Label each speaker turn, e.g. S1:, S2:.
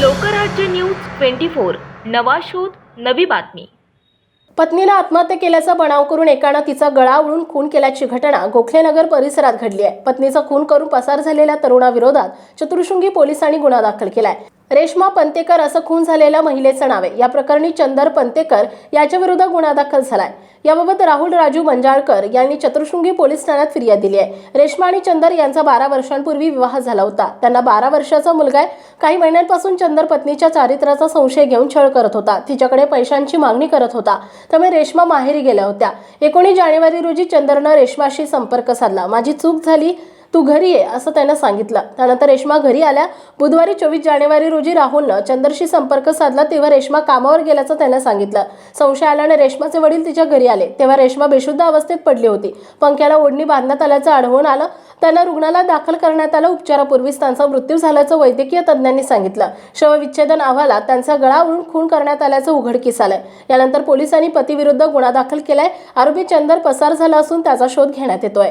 S1: Lokrajya news twenty four. नवा शोध नवी बातमी.
S2: पत्नीला आत्महत्या केल्याचा बनाव करून एकानं तिचा गळा उडून खून केल्याची घटना गोखलेनगर परिसरात घडली आहे. पत्नीचा खून करून पसार झालेल्या तरुणाविरोधात चतुर्शृंगी पोलिसांनी गुन्हा दाखल केलाय. रेश्मा पंतेकर असं खून झालेल्या महिलेचं नाव आहे. या प्रकरणी चंदर पंतेकर याच्या गुन्हा दाखल झालाय. याबाबत राहुल राजू मंजाळकर यांनी चतुर्शृंगी पोलीस ठाण्यात फिर्याद दिली आहे. रेश्मा आणि चंदर यांचा बारा वर्षांपूर्वी विवाह झाला होता. त्यांना बारा वर्षाचा मुलगा आहे. काही महिन्यांपासून चंदर पत्नीच्या चारित्र्याचा संशय घेऊन छळ करत होता. तिच्याकडे पैशांची मागणी करत होता. त्यामुळे रेश्मा माहेरी गेल्या होत्या. एकोणीस जानेवारी रोजी चंदरनं रेश्माशी संपर्क साधला. माझी चूक झाली. तू घरी ये असं त्यानं सांगितलं. त्यानंतर रेश्मा घरी आल्या बुधवारी चोवीस जानेवारी रोजी राहुलनं चंदरशी संपर्क साधला तेव्हा रेश्मा कामावर गेल्याचं त्यानं सांगितलं. संशय आल्याने रेश्माचे वडील तिच्या घरी आले. तेव्हा रेश्मा बेशुद्ध अवस्थेत पडली होती. पंख्याला ओढणी बांधण्यात आल्याचं आढळून आलं. त्यांना रुग्णालयात दाखल करण्यात आलं. उपचारापूर्वीच त्यांचा मृत्यू झाल्याचं वैद्यकीय तज्ज्ञांनी सांगितलं. शवविच्छेदन अहवालात त्यांचा गळा उडून खून करण्यात आल्याचं उघडकीस आलंय यानंतर पोलिसांनी पतीविरुद्ध गुन्हा दाखल केलाय. आरोपी चंदर पसार झाला असून त्याचा शोध घेण्यात येतोय.